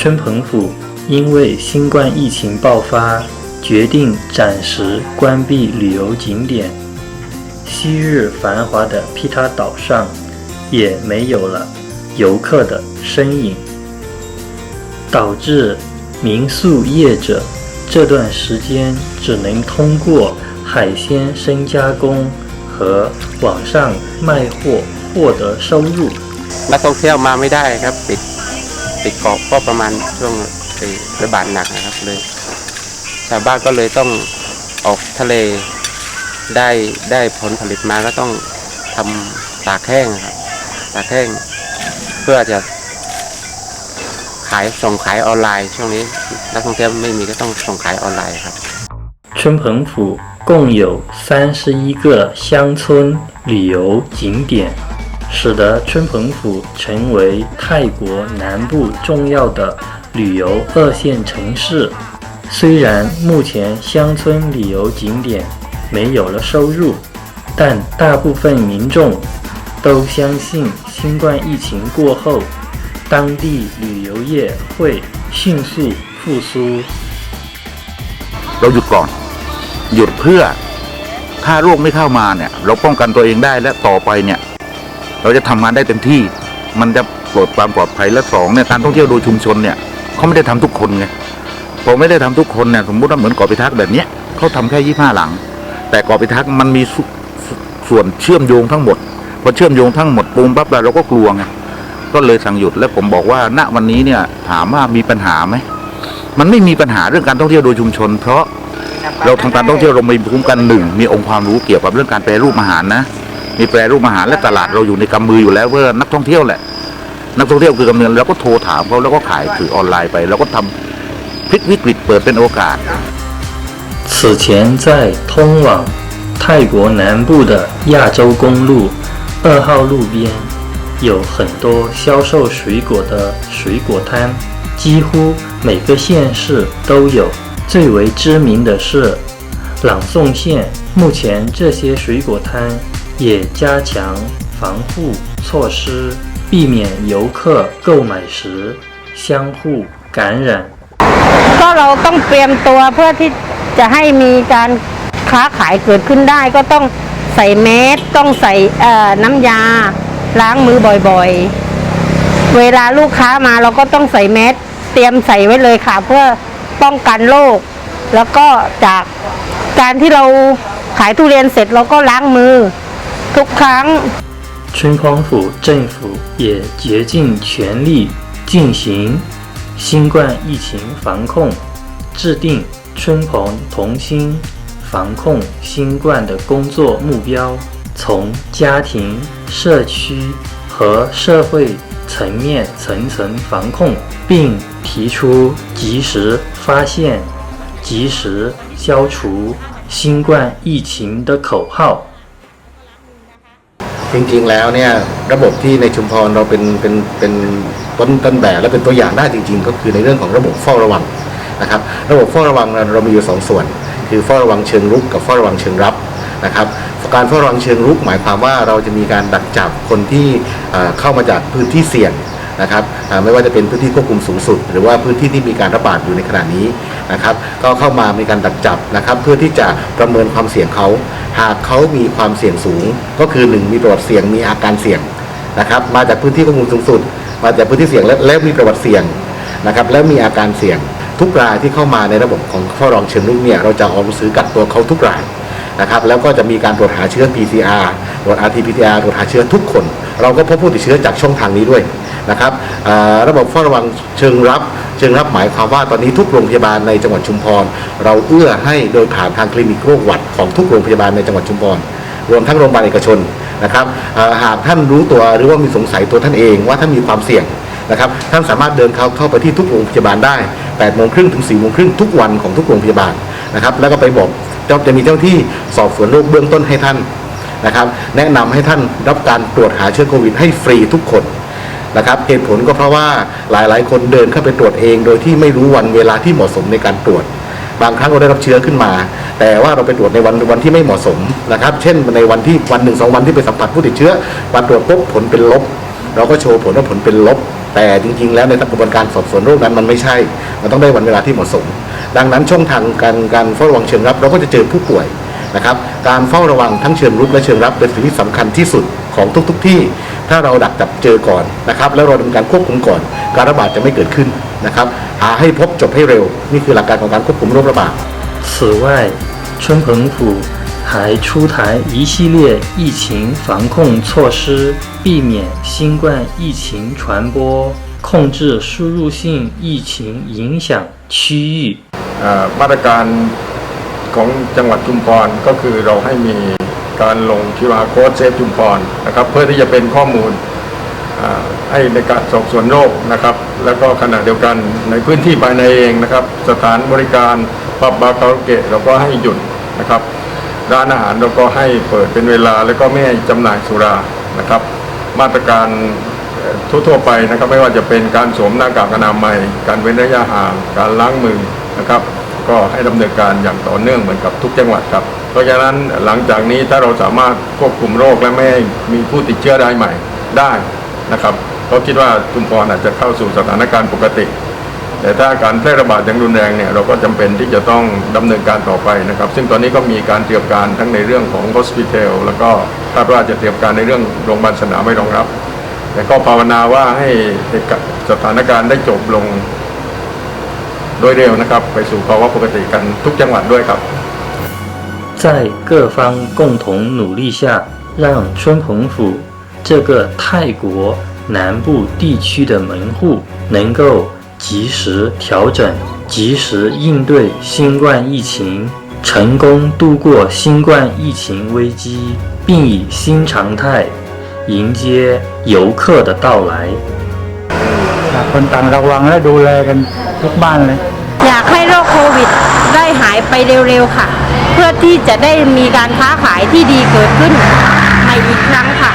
春彭府因为新冠疫情爆发，决定暂时关闭旅游景点。昔日繁华的皮塔岛上，也没有了游客的身影，导致民宿业者这段时间只能通过海鲜深加工和网上卖货获得收入。 นักท่องเที่ยวมาไม่ได้ครับ ปิด ปิดเกาะก็ประมาณช่วงไอ้ระบาดหนักนะครับเลย ชาวบ้านก็เลยต้องออกทะเลได้ได้ผลผลิตมาก็ต้องทำตากแห้งครับตากแห้ง เพื่อจะขายส่งขายออนไลน์ ช่วงนี้นักท่องเที่ยวไม่มีก็ต้องส่งขายออนไลน์ครับ 春彭府共有三十一个乡村旅游景点， 使得春彭府成为泰国南部重要的旅游二线城市。虽然目前乡村旅游景点没有了收入，但大部分民众都相信新冠疫情过后，当地旅游业会迅速复苏。 เราหยุดก่อน หยุดเพื่อ ถ้าโรคไม่เข้ามาเนี่ย เราป้องกันตัวเองได้และต่อไปเนี่ย เราจะทำงานได้เต็มที่ มันจะปลดความปลอดภัยและสองเนี่ยการท่องเที่ยวโดยชุมชนเนี่ยเขาไม่ได้ทำทุกคนไงพอไม่ได้ทำทุกคนเนี่ยสมมติว่าเหมือนเกาะพิทักษ์แบบเนี้ยเขาทำแค่ยี่ห้าหลัง แต่เกาะพิทักษ์มันมีส่วนเชื่อมโยงทั้งหมดพอเชื่อมโยงทั้งหมดปูมปั๊บเราก็กลัวไงก็เลยสั่งหยุดและผมบอกว่าณวันนี้เนี่ยถามว่ามีปัญหาไหมมันไม่มีปัญหาเรื่องการท่องเที่ยวโดยชุมชน เพราะเราทางการท่องเที่ยวเรามีภูมิคุ้มกันหนึ่งมีองค์ความรู้เกี่ยวกับเรื่องการแปรรูปอาหารนะ มีแปรรูปอาหารและตลาดเราอยู่ในกำมืออยู่แล้วเพื่อนักท่องเที่ยวแหละ นักท่องเที่ยวคือกำเนิดเราก็โทรถามเขาแล้วก็ขายสื่อออนไลน์ไป แล้วก็ทำพลิกวิกฤตเปิดเป็นโอกาส 此前在通往泰国南部的亚洲公路二号路边，有很多销售水果的水果摊，几乎每个县市都有。最为知名的是朗诵县，目前这些水果摊 也加强防护措施，避免游客购买时相互感染。 ก็เราต้องเตรียมตัวเพื่อที่จะให้มีการค้าขายเกิดขึ้นได้ ก็ต้องใส่แมสต้องใส่เอ่อน้ำยา ล้างมือบ่อยๆ เวลาลูกค้ามาเราก็ต้องใส่แมสเตรียมใส่ไว้เลยค่ะ เพื่อป้องกันโรคแล้วก็จากการที่เราขายทุเรียนเสร็จเราก็ล้างมือ ทุกครั้ง 春光府政府也竭尽全力进行新冠疫情防控，制定春鹏同心防控新冠的工作目标，从家庭、社区和社会层面层层防控，并提出及时发现、及时消除新冠疫情的口号。 จริงๆแล้วเนี่ยระบบที่ในชุมพรเราเป็นเป็นเป็นต้นต้นแบบและเป็นตัวอย่างได้จริง ๆ ก็คือในเรื่องของระบบเฝ้าระวังนะครับ ระบบเฝ้าระวังเราเรามีอยู่สองส่วน คือเฝ้าระวังเชิงรุกกับเฝ้าระวังเชิงรับนะครับการเฝ้าระวังเชิงรุกหมายความว่าเราจะมีการดักจับคนที่เข้ามาจากพื้นที่เสี่ยงนะครับไม่ว่าจะเป็นพื้นที่ควบคุมสูงสุด หรือว่าพื้นที่ที่มีการระบาดอยู่ในขณะนี้ นะครับ ก็เข้ามามีการดักจับนะครับ เพื่อที่จะประเมินความเสี่ยงเขา หากเขามีความเสี่ยงสูง ก็คือหนึ่งมีประวัติเสี่ยงมีอาการเสี่ยงนะครับ มาจากพื้นที่ควบคุมสูงสุด มาจากพื้นที่เสี่ยงและและมีประวัติเสี่ยงนะครับ แล้วมีอาการเสี่ยง ทุกรายที่เข้ามาในระบบของเฝ้ารองเชิงรุกเนี่ยเราจะออกหนังสือกักตัวเขาทุกรายนะครับแล้วก็จะมีการตรวจหาเชื้อ PCR ตรวจ RT-PCR ตรวจหาเชื้อทุกคน เราก็พบผู้ติดเชื้อจากช่องทางนี้ด้วย นะครับระบบเฝ้าระวังเชิงรับ เชิงรับหมายความว่าตอนนี้ทุกโรงพยาบาลในจังหวัดชุมพร เราเอื้อให้โดยผ่านทางคลินิกโรคหวัดของทุกโรงพยาบาลในจังหวัดชุมพรรวมทั้งโรงพยาบาลเอกชนนะครับหากท่านรู้ตัวหรือว่ามีสงสัยตัวท่านเองว่าท่านมีความเสี่ยงนะครับท่านสามารถเดินเข้าเข้าไปที่ทุกโรงพยาบาลได้8โมงครึ่งถึง4โมงครึ่งทุกวันของทุกโรงพยาบาลนะครับแล้วก็ไปบอกจะจะมีเจ้าหน้าที่สอบสวนโรคเบื้องต้นให้ท่านนะครับแนะนำให้ท่านรับการตรวจหาเชื้อโควิดให้ฟรีทุกคน นะครับเหตุผลก็เพราะว่าหลายๆ คนเดินเข้าไปตรวจเอง โดยที่ไม่รู้วันเวลาที่เหมาะสมในการตรวจ บางครั้งเราได้รับเชื้อขึ้นมา แต่ว่าเราไปตรวจในวันวันที่ไม่เหมาะสมนะครับ เช่นในวันที่วันหนึ่งสองวันที่ไปสัมผัสผู้ติดเชื้อวันตรวจปุ๊บผลเป็นลบ เราก็โชว์ผลว่าผลเป็นลบ แต่จริง ๆ แล้วในกระบวนการสอบสวนโรคนั้นมันไม่ใช่ มันต้องได้วันเวลาที่เหมาะสม ดังนั้นช่องทางการการเฝ้าระวังเชิงรับ เราก็จะเจอผู้ป่วยนะครับการเฝ้าระวังทั้งเชิงรุกและเชิงรับเป็นสิ่งที่สำคัญที่สุดของทุกๆที่ ถ้าเราดักจับเจอก่อนนะครับ แล้วเราดำเนินการควบคุมก่อน การระบาดจะไม่เกิดขึ้นนะครับ หาให้พบจบให้เร็ว นี่คือหลักการของการควบคุมโรคระบาด 此外，春彭府还出台一系列疫情防控措施，避免新冠疫情传播，控制输入性疫情影响区域。 เอ่อมาตรการของจังหวัดชุมพรก็คือเราให้มี การลง QR code เซฟชุมพรนะครับ เพื่อที่จะเป็นข้อมูลให้ในการสอบสวนโรคนะครับ แล้วก็ขณะเดียวกันในพื้นที่ภายในเองนะครับ สถานบริการผับบาร์คาราโอเกะเราก็ให้หยุดนะครับร้านอาหารเราก็ให้เปิดเป็นเวลาแล้วก็ไม่ให้จำหน่ายสุรานะครับ มาตรการทั่วๆไปนะครับ ไม่ว่าจะเป็นการสวมหน้ากากอนามัย การเว้นระยะห่างการล้างมือนะครับ ก็ให้ดำเนินการอย่างต่อเนื่องเหมือนกับทุกจังหวัดครับ เพราะฉะนั้นหลังจากนี้ถ้าเราสามารถควบคุมโรคและไม่ให้มีผู้ติดเชื้อรายใหม่ได้นะครับก็คิดว่าชุมพรอาจจะเข้าสู่สถานการณ์ปกติ แต่ถ้าการแพร่ระบาดอย่างรุนแรงเนี่ยเราก็จำเป็นที่จะต้องดำเนินการต่อไปนะครับ ซึ่งตอนนี้ก็มีการเตรียมการทั้งในเรื่องของ hospital แล้วก็คาดว่าจะเตรียมการในเรื่องโรงพยาบาลสนามไม่รองรับ แต่ก็ภาวนาว่าให้สถานการณ์ได้จบลงโดยเร็วนะครับ ไปสู่ภาวะปกติกันทุกจังหวัดด้วยครับ 在各方共同努力下，让春彭府这个泰国南部地区的门户能够及时调整、及时应对新冠疫情，成功度过新冠疫情危机，并以新常态迎接游客的到来。 ต่างคนต่างระวังและดูแลกันทุกบ้านเลย อยากให้โรคโควิด ไปเร็วๆค่ะ เพื่อที่จะได้มีการค้าขายที่ดีเกิดขึ้นในอีกครั้งค่ะ